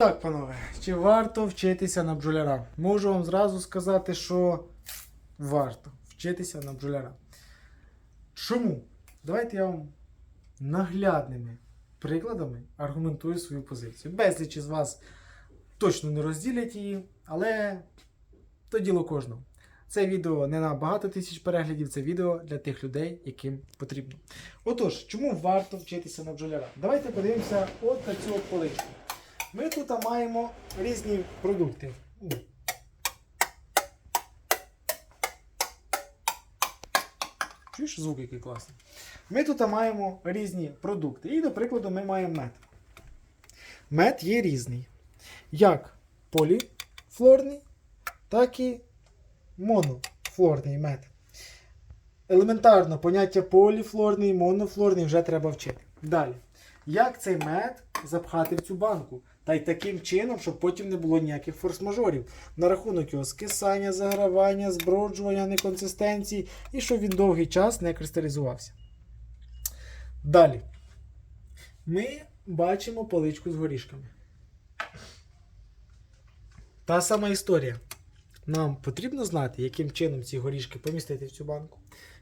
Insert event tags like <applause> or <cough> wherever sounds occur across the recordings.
Так, панове, чи варто вчитися на бджоляра? Можу вам зразу сказати, що варто вчитися на бджоляра. Чому? Давайте я вам наглядними прикладами аргументую свою позицію. Безліч із вас точно не розділять її, але то діло кожного. Це відео не на багато тисяч переглядів, це відео для тих людей, яким потрібно. Отож, чому варто вчитися на бджоляра? Давайте подивимося от на цю поличку. Ми тут маємо різні продукти. Чуєш звук який класний? Ми тут маємо різні продукти. І, до прикладу, ми маємо мед. Мед є різний. Як поліфлорний, так і монофлорний мед. Елементарно, поняття поліфлорний, монофлорний вже треба вчити. Далі. Як цей мед запхати в цю банку? Та й таким чином, щоб потім не було ніяких форс-мажорів. На рахунок його скисання, загравання, зброджування, неконсистенції і щоб він довгий час не кристалізувався. Далі. Ми бачимо поличку з горішками. Та сама історія. Нам потрібно знати, яким чином ці горішки помістити в цю банку,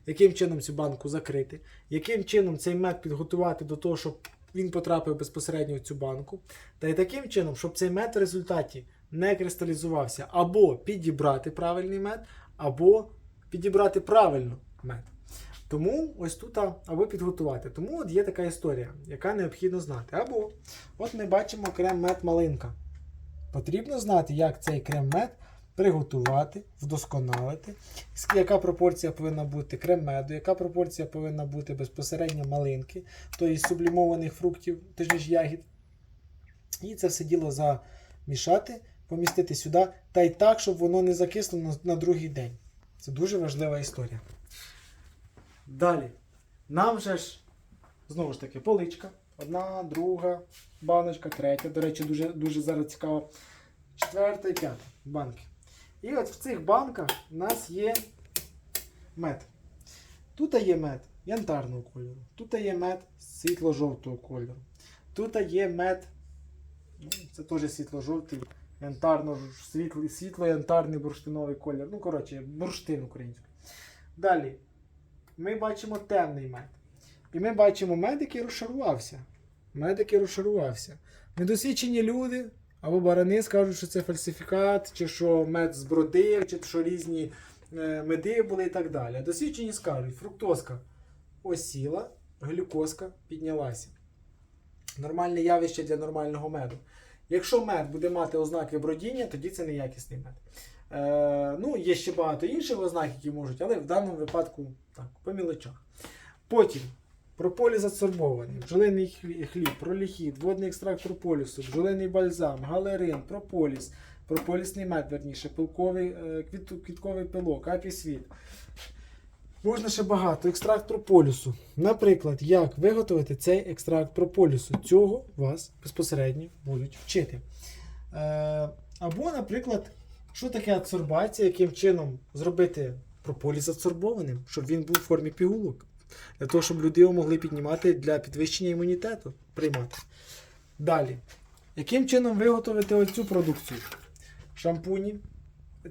яким чином цю банку закрити, яким чином цей мед підготувати до того, щоб він потрапив безпосередньо в цю банку. Та й таким чином, щоб цей мед в результаті не кристалізувався, або підібрати правильний мед, або підібрати правильно мед. Тому ось тут або підготувати. Тому от є така історія, яка необхідно знати. Або от ми бачимо крем-мед малинка. Потрібно знати, як цей крем-мед приготувати, вдосконалити, яка пропорція повинна бути крем-меду, яка пропорція повинна бути безпосередньо малинки, тобто сублімованих фруктів, точніше ягід. І це все діло замішати, помістити сюди, та й так, щоб воно не закисло на, на другий день. Це дуже важлива історія. Далі. Нам же ж, знову ж таки, поличка. Одна, друга, баночка, третя. До речі, дуже, дуже зараз цікаво. Четверта і п'ята банки. І от в цих банках у нас є мед. Тут є мед янтарного кольору, тут є мед світло-жовтого кольору. Тут є мед, ну, це теж світло-жовтий, янтарно-світло-янтарний бурштиновий колір. Ну, коротше, бурштин український. Далі ми бачимо темний мед. І ми бачимо мед, який розшарувався. Мед, який розшарувався. Недосвідчені люди або барани скажуть, що це фальсифікат, чи що мед збродив, чи що різні е, меди були і так далі. Досвідчені скажуть, фруктозка осіла, глюкозка піднялася. Нормальне явище для нормального меду. Якщо мед буде мати ознаки бродіння, тоді це неякісний мед. Е, ну, є ще багато інших ознак, які можуть, але в даному випадку так, по мілочах. Потім прополіс адсорбований, бджолиний хліб, проліхід, водний екстракт прополісу, бджолиний бальзам, галерин, прополіс, прополісний мед, верніше, пилковий, е, квіт- квітковий пилок, апісвіт. Можна ще багато. Екстракт прополісу. Наприклад, як виготовити цей екстракт прополісу. Цього вас безпосередньо будуть вчити. Е, або, наприклад, що таке адсорбація, яким чином зробити прополіс адсорбованим, щоб він був в формі пігулок. Для того, щоб люди його могли піднімати для підвищення імунітету, приймати. Далі. Яким чином виготовити оцю продукцію? Шампуні.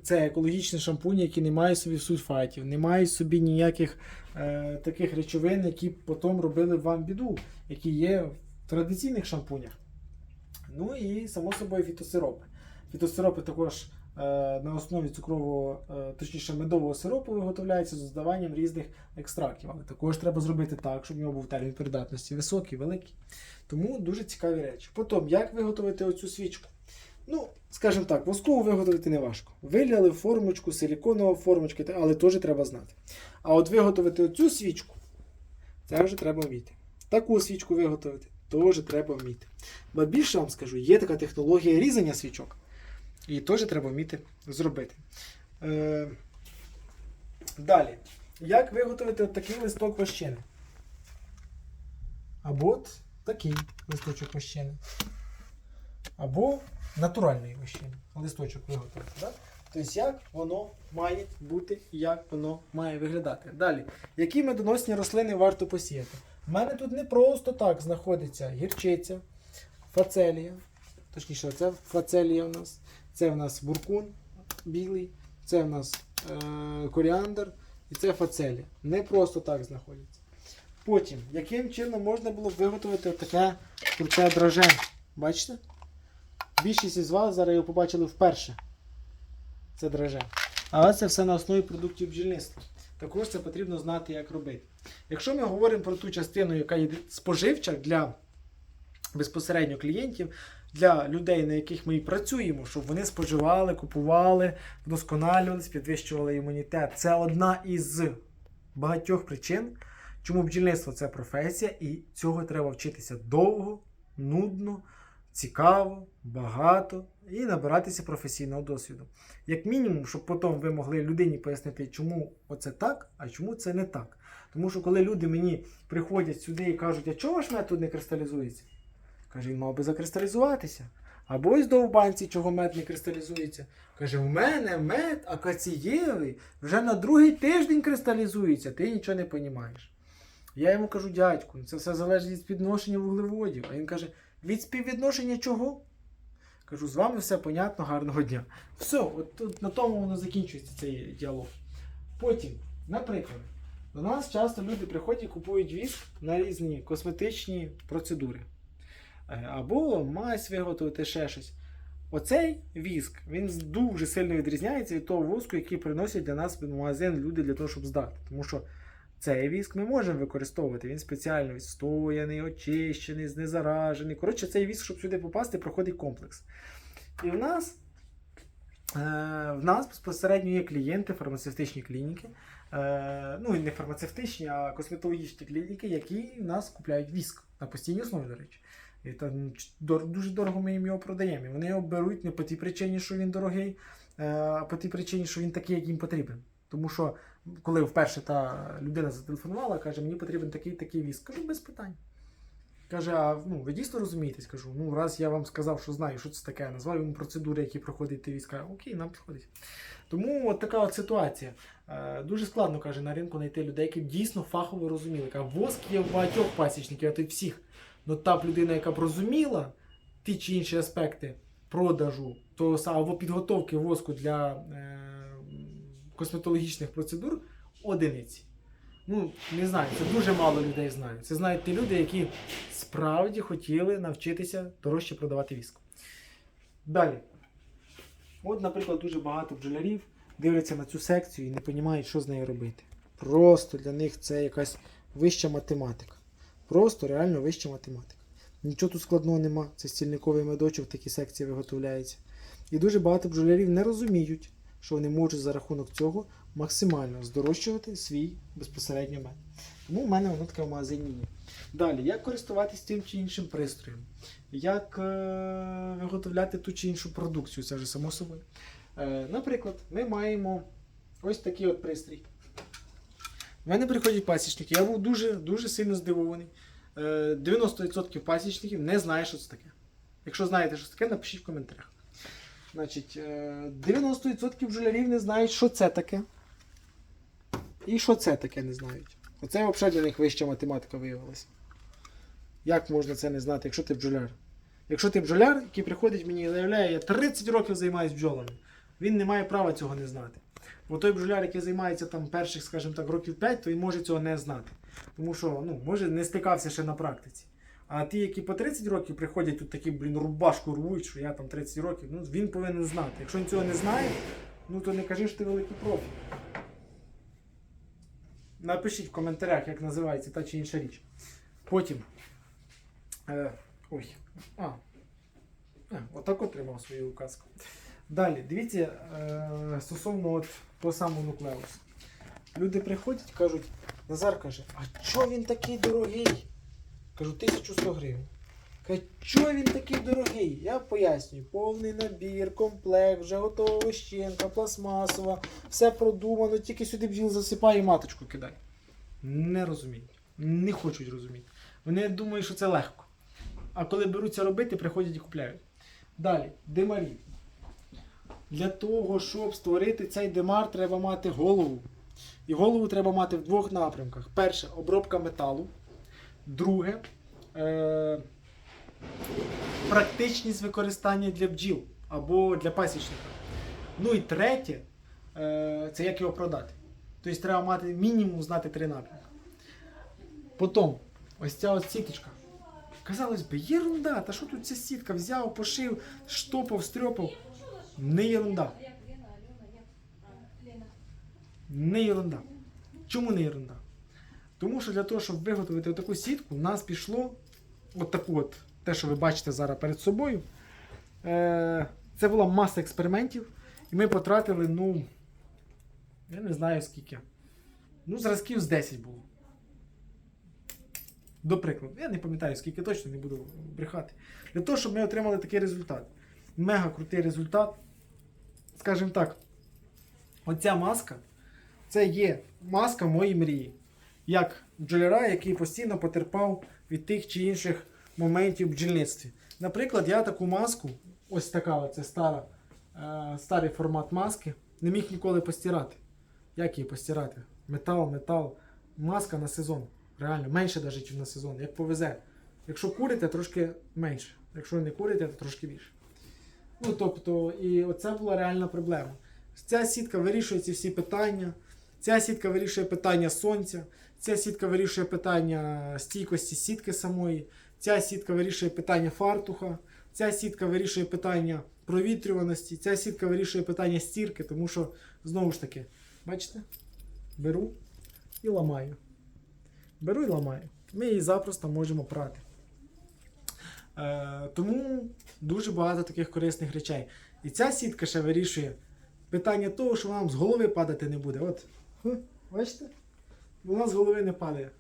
Це екологічні шампуні, які не мають собі сульфатів, не мають собі ніяких е, таких речовин, які потім робили вам біду, які є в традиційних шампунях. Ну і, само собою, фітосиропи. Фітосиропи також на основі цукрового, е, точніше медового сиропу виготовляються з додаванням різних екстрактів. Але також треба зробити так, щоб у нього був термін придатності високий, великий. Тому дуже цікаві речі. Потім, як виготовити оцю свічку? Ну, скажімо так, воскову виготовити не важко. Виляли формочку, силіконова формочка, але теж треба знати. А от виготовити оцю свічку, це вже треба вміти. Таку свічку виготовити теж треба вміти. Бо більше вам скажу, є така технологія різання свічок. І теж треба вміти зробити. Е, далі. Як виготовити от такий листок вощини? Або от такий листочок вощини. Або натуральної вощини. Листочок виготовити. Да? Тобто, як воно має бути і як воно має виглядати. Далі, які медоносні рослини варто посіяти? У мене тут не просто так знаходиться гірчиця, фацелія, точніше, це фацелія у нас, це в нас буркун білий, це в нас е, коріандр і це фацелія. Не просто так знаходяться. Потім, яким чином можна було виготовити таке круте драже? Бачите? Більшість із вас зараз його побачили вперше. Це драже. Але це все на основі продуктів бджільництва. Також це потрібно знати, як робити. Якщо ми говоримо про ту частину, яка є споживча для безпосередньо клієнтів, для людей, на яких ми і працюємо, щоб вони споживали, купували, вдосконалювалися, підвищували імунітет. Це одна із багатьох причин, чому бджільництво це професія, і цього треба вчитися довго, нудно, цікаво, багато і набиратися професійного досвіду. Як мінімум, щоб потім ви могли людині пояснити, чому оце так, а чому це не так. Тому що коли люди мені приходять сюди і кажуть, а чого ваш метод не кристалізується? Каже, він мав би закристалізуватися. Або ось довбанці, чого мед не кристалізується. Каже, в мене мед акацієвий вже на другий тиждень кристалізується, ти нічого не розумієш. Я йому кажу, дядьку, це все залежить від співвідношення вуглеводів. А він каже, від співвідношення чого? Кажу, з вами все понятно, гарного дня. Все, от тут на тому воно закінчується цей діалог. Потім, наприклад, до нас часто люди приходять і купують віск на різні косметичні процедури. Е, Або мазь виготовити ще щось. Оцей віск він дуже сильно відрізняється від того воску, який приносять для нас в магазин люди для того, щоб здати. Тому що цей віск ми можемо використовувати. Він спеціально відстояний, очищений, знезаражений. Коротше, цей віск, щоб сюди попасти, проходить комплекс. І в нас, е, в нас безпосередньо є клієнти, фармацевтичні клініки. Е, ну, і не фармацевтичні, а косметологічні клініки, які в нас купляють віск на постійній основі, до речі. І там дуже дорого ми їм його продаємо. І вони його беруть не по тій причині, що він дорогий, е, а по тій причині, що він такий, як їм потрібен. Тому що, коли вперше та людина зателефонувала, каже, мені потрібен такий такий віск. Кажу, без питань. Каже, а ну, ви дійсно розумієтесь? Кажу, ну раз я вам сказав, що знаю, що це таке, назвав йому процедури, які проходить ти війська. Окей, нам підходить. Тому от така от ситуація. Е, дуже складно каже на ринку знайти людей, які дійсно фахово розуміли. Каже, воск є в багатьох пасічників, а то й всіх. Ну та людина, яка б розуміла ті чи інші аспекти продажу того або підготовки воску для е, косметологічних процедур одиниці. Ну, не знаю, це дуже мало людей знають. Це знають ті люди, які справді хотіли навчитися дорожче продавати віск. Далі. От, наприклад, дуже багато бджолярів дивляться на цю секцію і не розуміють, що з нею робити. Просто для них це якась вища математика. Просто реально вища математика. Нічого тут складного нема. Це стільниковий медочок, такі секції виготовляється. І дуже багато бджолярів не розуміють, що вони можуть за рахунок цього максимально здорожчувати свій безпосередньо мед. Тому в мене воно таке в магазині є. Далі, як користуватися тим чи іншим пристроєм, як е- виготовляти ту чи іншу продукцію, це вже само собою. Е- наприклад, ми маємо ось такий от пристрій. В мене приходять пасічники. Я був дуже, дуже сильно здивований. Е, 90% пасічників не знає, що це таке. Якщо знаєте, що це таке, напишіть в коментарях. Значить, е, 90% бджолярів не знають, що це таке. І що це таке не знають. Оце взагалі для них вища математика виявилася. Як можна це не знати, якщо ти бджоляр? Якщо ти бджоляр, який приходить мені і заявляє, я 30 років займаюся бджолами, він не має права цього не знати. Бо той бджоляр, який займається там перших, скажімо так, років 5, то він може цього не знати. Тому що, ну, може, не стикався ще на практиці. А ті, які по 30 років приходять тут такі, блін, рубашку рвуть, що я там 30 років, ну він повинен знати. Якщо він цього не знає, ну то не кажи, що ти великий профі. Напишіть в коментарях, як називається та чи інша річ. Потім. Е, ой. А. А, отак от тримав свою указку. Далі, дивіться, е, стосовно от по самому нуклеусу. Люди приходять, кажуть, Назар каже, а чого він такий дорогий? Кажу, 1100 гривень. Каже, чого він такий дорогий? Я пояснюю, повний набір, комплект, вже готова вощенка, пластмасова, все продумано, тільки сюди бджіл засипає і маточку кидає. Не розуміють. Не хочуть розуміти. Вони думають, що це легко. А коли беруться робити, приходять і купляють. Далі, димарі. Для того, щоб створити цей димар, треба мати голову. І голову треба мати в двох напрямках. Перше обробка металу. Друге е- практичність використання для бджіл або для пасічника. Ну і третє, е, це як його продати. Тобто треба мати мінімум знати три напрямки. Потім, ось ця ось сіточка. Казалось би, єрунда, та що тут ця сітка? Взяв, пошив, штопав, стрьопав. Не єрунда. Не єрунда. Чому не єрунда? Тому що для того, щоб виготовити таку сітку, у нас пішло от таку от, те, що ви бачите зараз перед собою. Е, це була маса експериментів, і ми потратили, ну, я не знаю скільки. Ну, зразків з 10 було. До прикладу, я не пам'ятаю, скільки точно не буду брехати. Для того, щоб ми отримали такий результат. Мега крутий результат. Скажімо так, оця маска це є маска моєї мрії. Як бджоляра, який постійно потерпав від тих чи інших моментів в бджільництві. Наприклад, я таку маску, ось така оце стара, е, старий формат маски, не міг ніколи постирати. Як її постирати? Метал, метал, маска на сезон. Реально, менше навіть, на сезон, як повезе. Якщо курите, трошки менше. Якщо не курите, то трошки більше. Ну, тобто, і оце була реальна проблема. Ця сітка вирішує ці всі питання. Ця сітка вирішує питання сонця, ця сітка вирішує питання стійкості сітки самої, ця сітка вирішує питання фартуха, ця сітка вирішує питання провітрюваності, ця сітка вирішує питання стірки, тому що, знову ж таки, бачите, беру і ламаю. Беру і ламаю. Ми її запросто можемо прати. Е, тому дуже багато таких корисних речей. І ця сітка ще вирішує питання того, що вам з голови падати не буде. От, бачите? Вона з голови не падає.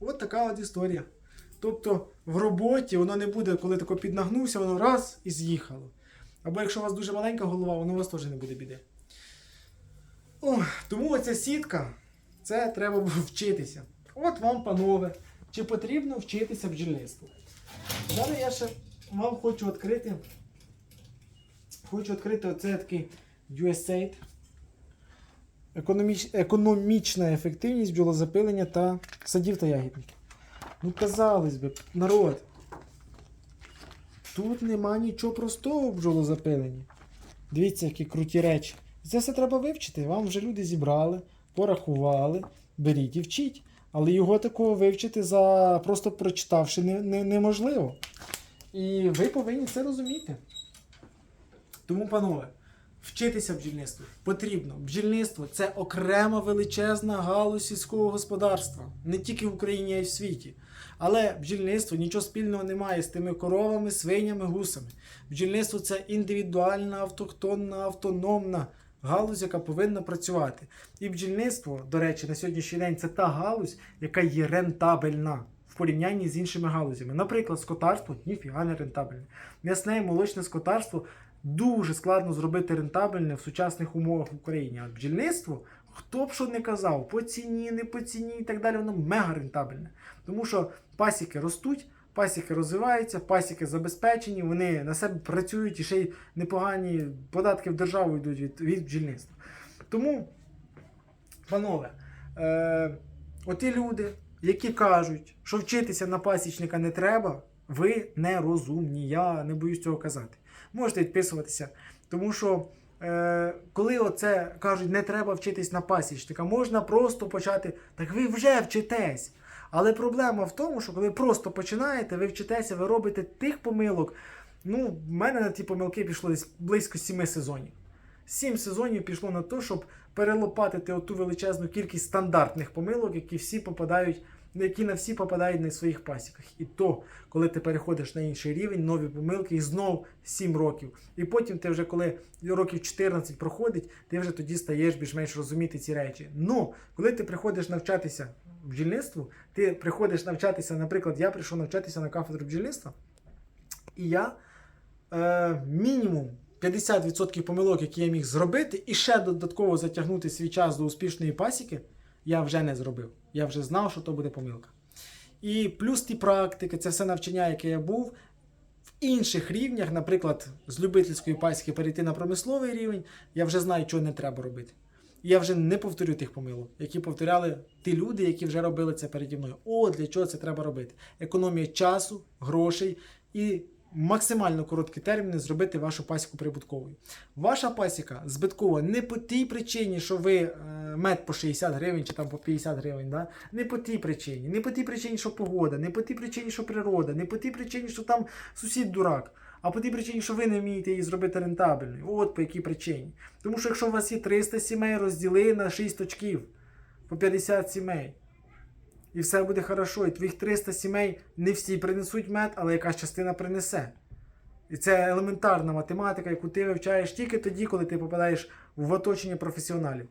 От така от історія. Тобто в роботі воно не буде, коли тако піднагнувся, воно раз і з'їхало. Або якщо у вас дуже маленька голова, воно у вас теж не буде біди. О, тому оця сітка, це треба <laughs> вчитися. От вам, панове, чи потрібно вчитися бджільництву. Зараз я ще вам хочу відкрити. Хочу відкрити оце такий USAID. Економіч... Економічна ефективність бджолозапилення та садів та ягідників. Ну, казалось би, народ. Тут нема нічого простого в бджолозапиленні. Дивіться, які круті речі. Це все треба вивчити. Вам вже люди зібрали, порахували, беріть і вчіть. Але його такого вивчити за просто прочитавши не, не, неможливо. І ви повинні це розуміти. Тому, панове, вчитися бджільництву потрібно. Бджільництво це окрема величезна галузь сільського господарства, не тільки в Україні, а й в світі. Але бджільництво нічого спільного не має з тими коровами, свинями, гусами. Бджільництво це індивідуальна, автохтонна, автономна галузь, яка повинна працювати. І бджільництво, до речі, на сьогоднішній день це та галузь, яка є рентабельна в порівнянні з іншими галузями. Наприклад, скотарство ніфіга не рентабельне. М'ясне і молочне скотарство дуже складно зробити рентабельне в сучасних умовах в Україні. А бджільництво, хто б що не казав, по ціні, не по ціні і так далі, воно мега рентабельне. Тому що пасіки ростуть, пасіки розвиваються, пасіки забезпечені, вони на себе працюють і ще й непогані податки в державу йдуть від, від бджільництва. Тому, панове, е, оті люди, які кажуть, що вчитися на пасічника не треба, ви не розумні. Я не боюсь цього казати. Можете відписуватися. Тому що е, коли оце кажуть, не треба вчитись на пасічника, можна просто почати. Так ви вже вчитесь. Але проблема в тому, що коли просто починаєте, ви вчитеся, ви робите тих помилок. Ну, в мене на ті помилки пішло десь близько сіми сезонів. Сім сезонів пішло на те, щоб перелопатити оту величезну кількість стандартних помилок, які всі попадають, які на всі попадають на своїх пасіках. І то, коли ти переходиш на інший рівень, нові помилки, і знов 7 років. І потім ти вже, коли років 14 проходить, ти вже тоді стаєш більш-менш розуміти ці речі. Ну, коли ти приходиш навчатися бджільництву, ти приходиш навчатися, наприклад, я прийшов навчатися на кафедру бджільництва, і я е, мінімум 50% помилок, які я міг зробити, і ще додатково затягнути свій час до успішної пасіки, я вже не зробив. Я вже знав, що то буде помилка. І плюс ті практики, це все навчання, яке я був. В інших рівнях, наприклад, з любительської пасіки перейти на промисловий рівень, я вже знаю, чого не треба робити. Я вже не повторю тих помилок, які повторяли ті люди, які вже робили це переді мною. О, для чого це треба робити? Економія часу, грошей і максимально короткі терміни зробити вашу пасіку прибутковою. Ваша пасіка збиткова не по тій причині, що ви е, мед по 60 гривень чи там по 50 гривень. Да? Не по тій причині, не по тій причині, що погода, не по тій причині, що природа, не по тій причині, що там сусід дурак. А по тій причині, що ви не вмієте її зробити рентабельною. От по якій причині. Тому що якщо у вас є 300 сімей, розділи на 6 точків по 50 сімей. І все буде хорошо. І твоїх 300 сімей не всі принесуть мед, але якась частина принесе. І це елементарна математика, яку ти вивчаєш тільки тоді, коли ти попадаєш в оточення професіоналів.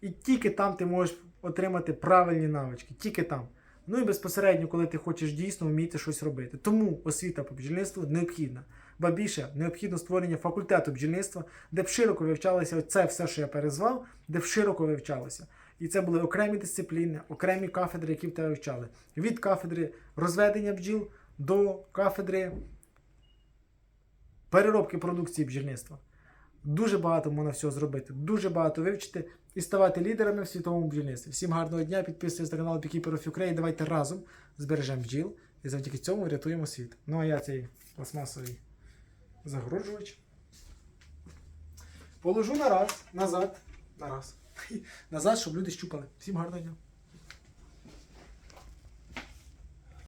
І тільки там ти можеш отримати правильні навички, тільки там. Ну і безпосередньо, коли ти хочеш дійсно вміти щось робити. Тому освіта по бджільництву необхідна. Ба більше необхідно створення факультету бджільництва, де б широко вивчалося це все, що я перезвав, де б широко вивчалося. І це були окремі дисципліни, окремі кафедри, які в тебе вивчали. Від кафедри розведення бджіл до кафедри переробки продукції бджільництва. Дуже багато можна всього зробити, дуже багато вивчити і ставати лідерами в світовому бджільництві. Всім гарного дня, підписуйтесь на канал Beekeeper of Ukraine. Давайте разом збережемо бджіл і завдяки цьому врятуємо світ. Ну а я цей пластмасовий загороджувач. Положу на раз, назад, на раз. <laughs> Назад, щоб люди щупали. Всім гарного дня.